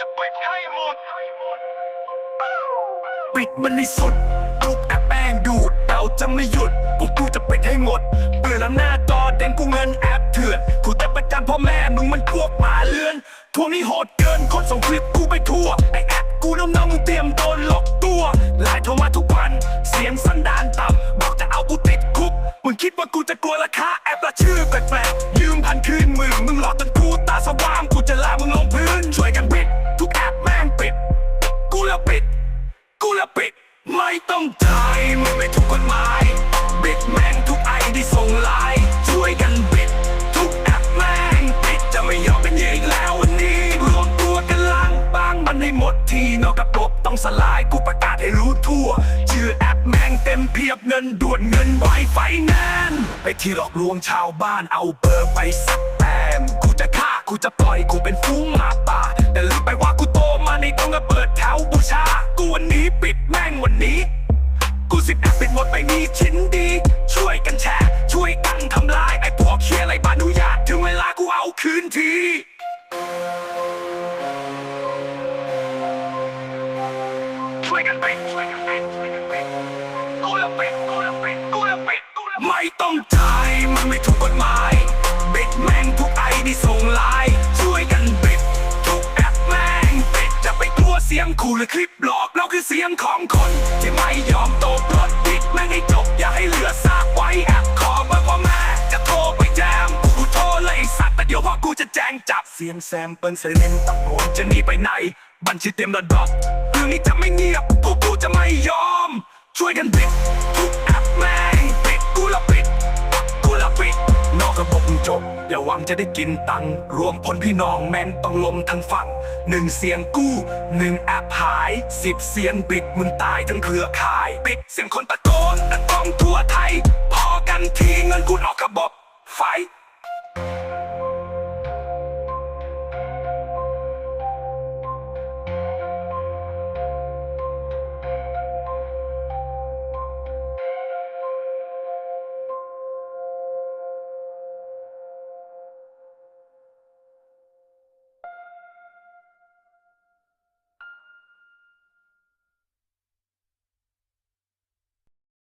จะปิดให้หมด ปิดมันให้สุดรูปแอปแป้งดูดเราจะไม่หยุดพวกกูจะปิดให้หมดเบื่อแล้วหน้าจอเด่นกูเงินแอปเถื่อนกูแต่ประจานพ่อแม่มึงมันพวกหมาเลือนทวงนี้โหดเกินคนส่งคลิปกูไปทั่วไอแอปกูน้องๆมึงเตรียมโดนหลอกตัวไลน์โทรมาทุกวัน เสียงสันดานต่ำบอกจะเอากูติดคุกมึงคิดว่ากูจะกลัวราคาแอปละชื่อแปลกๆยืมพันคืนมือมึงหลอกจนกูตาสว่างกูจะลามึงลงพื้นช่วยกัน ต้องจ่ายมึงไม่ถูกกฎหมายปิดแม่งทุกไอที่ส่งไลน์ช่วยกันปิด ทุกแอปแม่งปิดจะไม่ยอมเป็นยิงแล้ววันนี้รวมตัวกันล้างบางมันให้หมดทีนอกระบบต้องสลายกูประกาศให้รู้ทั่ว ชื่อแอปแม่งเต็มเพียบเงินด่วนเงินไวไฟแนนไปที่หลอกลวงชาวบ้านเอาเบอร์ไปสักแต้มกูจะฆ่ากูจะปล่อยกูเป็นฟูงหมาป่าแต่ลืมไปว่ากูโตมาในต้องระเบิดแถวบูชากูวันนี้ปิด มีชิ้นดี ช่วยกันแชร์ช่วยกันทำลายไอ้พวกเคียอะไรบ้านุญาตถึงเวลากูเอาคืนทีช่วยกันไปช่วยกันไปช่วยกันไปกูละเป็ดกูละเป็ดกูละเป็ดกูละไม่ต้องจ่ายมันไม่ถูกกฎหมายบิดแม่งทุกไอที่ส่งไลน์ช่วยกันบิดทุกแอปแม่งปิดจะไปกลัวเสียงขู่หรือคลิปหลอกเราคือเสียงของคนที่ไม่ยอมโต สียงแซมเปิลเซเลนตะโกนจะหนีไปไหน บัญชีเต็มระดับเรื่องนี้จะไม่เงียบพวกกูจะไม่ยอม ช่วยกันปิดทุกแอปแม่งปิดกูละปิดกูละปิด นอกระบบจบอย่าหวังจะได้กินตังรวมพลพี่น้องแม่งต้องลมทั้งฝั่งหนึ่งเสียงกู้หนึ่งแอปหายสิบเสียงบิดมึงตายทั้งเครือข่ายปิดเสียงคนตะโกนตะกองทั่วไทย พอกันทีเงินกูออกระบบไฟ